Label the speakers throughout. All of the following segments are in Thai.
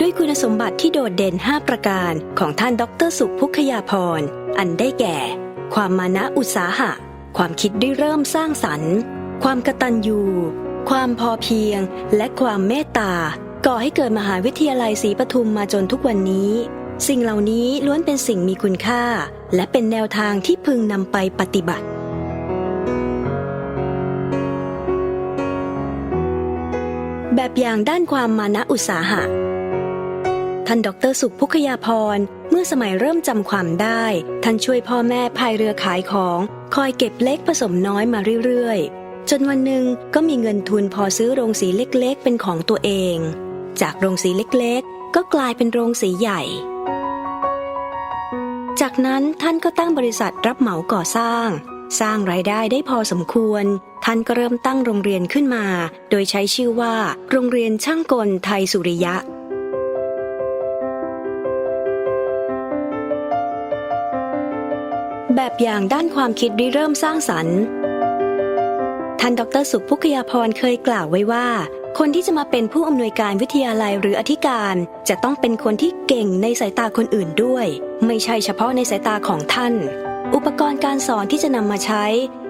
Speaker 1: ด้วยคุณสมบัติที่โดดเด่น 5 ประการของท่านดรสุพุคยาพร อันได้แก่ ความมานะอุตสาหะ ความคิดได้เริ่มสร้างสรรค์ ความกตัญญูความพอเพียง และความเมตตา ก่อให้เกิดมหาวิทยาลัยศรีปทุมมาจนทุกวันนี้ สิ่งเหล่านี้ล้วนเป็นสิ่งมีคุณค่า และเป็นแนวทางที่พึงนำไปปฏิบัติแบบอย่างด้านความมานะอุตสาหะ ท่านดรสุขพุคยาพร เมื่อสมัยเริ่มจำความได้ ท่านช่วยพ่อแม่พายเรือขายของ คอยเก็บเล็กผสมน้อยมาเรื่อยๆ จนวันหนึ่งก็มีเงินทุนพอซื้อโรงสีเล็กๆ เป็นของตัวเอง จากโรงสีเล็กๆ ก็กลายเป็นโรงสีใหญ่ จากนั้นท่านก็ตั้งบริษัทรับเหมาก่อสร้าง สร้างรายได้ได้พอสมควร ท่านก็เริ่มตั้งโรงเรียนขึ้นมา โดยใช้ชื่อว่า โรงเรียนช่างกลไทยสุริยะ แบบอย่างด้านความคิดริเริ่มสร้างสรรค์ท่านดรสุขพุคยาพรเคยกล่าวไว้ว่า คนที่จะมาเป็นผู้อำนวยการวิทยาลัยหรืออธิการ จะต้องเป็นคนที่เก่งในสายตาคนอื่นด้วย ไม่ใช่เฉพาะในสายตาของท่าน อุปกรณ์การสอนที่จะนำมาใช้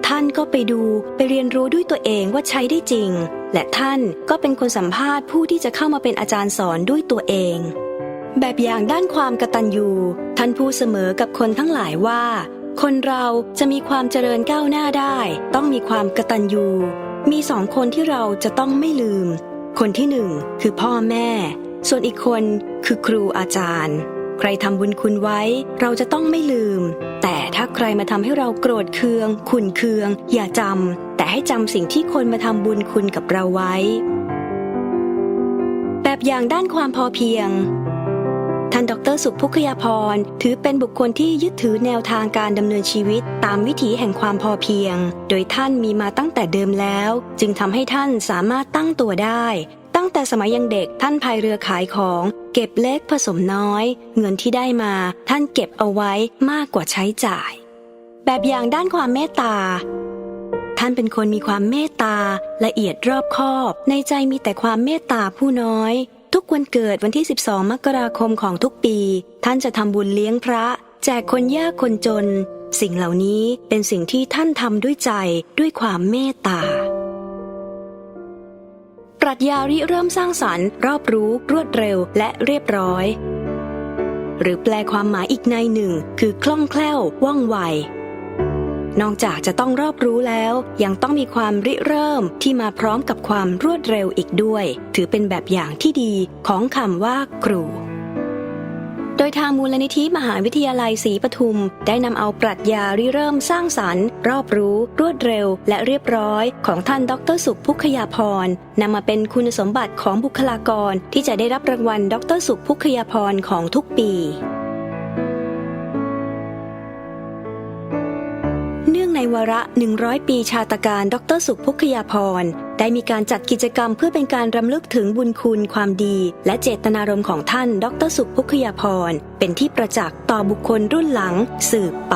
Speaker 1: ท่านก็ไปดูไปเรียนรู้ด้วยตัวเองว่าใช้ได้จริง และท่านก็เป็นคนสัมภาษณ์ผู้ที่จะเข้ามาเป็นอาจารย์สอนด้วยตัวเอง แบบอย่างด้านความกตัญญูท่านพูดเสมอกับคนทั้งหลายว่า คนเราจะมีความเจริญก้าวหน้าได้ ต้องมีความกระตัญญูมีสองคนที่เราจะต้องไม่ลืม คนที่หนึ่งคือพ่อแม่ ส่วนอีกคนคือครูอาจารย์ ใครทำบุญคุณไว้เราจะต้องไม่ลืม แต่ถ้าใครมาทำให้เราโกรธเคือง ขุนเคือง อย่าจำแต่ให้จำสิ่งที่คนมาทำบุญคุณกับเราไว้ แบบอย่างด้านความพอเพียง ท่านดรสุขพุคยาพรถือเป็นบุคคลที่ยึดถือแนวทางการดำเนินชีวิต ตามวิถีแห่งความพอเพียง โดยท่านมีมาตั้งแต่เดิมแล้ว จึงทำให้ท่านสามารถตั้งตัวได้ ตั้งแต่สมัยยังเด็กท่านพายเรือขายของ เก็บเล็กผสมน้อย เงินที่ได้มาท่านเก็บเอาไว้มากกว่าใช้จ่าย แบบอย่างด้านความเมตตาท่านเป็นคนมีความเมตตาละเอียดรอบคอบ ในใจมีแต่ความเมตตาผู้น้อย วันเกิดวันที่ 12 มกราคมของทุกปี ท่านจะทำบุญเลี้ยงพระ แจกคนยากคนจน สิ่งเหล่านี้เป็นสิ่งที่ท่านทำด้วยใจด้วยความเมตตา ปรัชญาริเริ่มสร้างสรรค์ รอบรู้รวดเร็วและเรียบร้อย หรือแปลความหมายอีกในหนึ่ง คือคล่องแคล่วว่องไว นอกจากจะต้องรอบรู้แล้ว ยังต้องมีความริเริ่มที่มาพร้อมกับความรวดเร็วอีกด้วย ถือเป็นแบบอย่างที่ดีของคำว่าครูโดยทางมูลนิธิมหาวิทยาลัยศรีปทุม ได้นำเอาปรัชญาริเริ่มสร้างสรรค์ รอบรู้ รวดเร็ว และเรียบร้อย ของท่านดรสุขพุคยาพรนำมาเป็นคุณสมบัติของบุคลากร ที่จะได้รับรางวัลดรสุขพุคยาพรของทุกปี วาระ 100 ปีชาตการ ดรสุขพุกยาพร ได้มีการจัดกิจกรรมเพื่อเป็นการรำลึกถึงบุญคุณความดี และเจตนารมณ์ของท่าน ดรสุขพุกยาพร เป็นที่ประจักษ์ต่อบุคคลรุ่นหลังสืบไป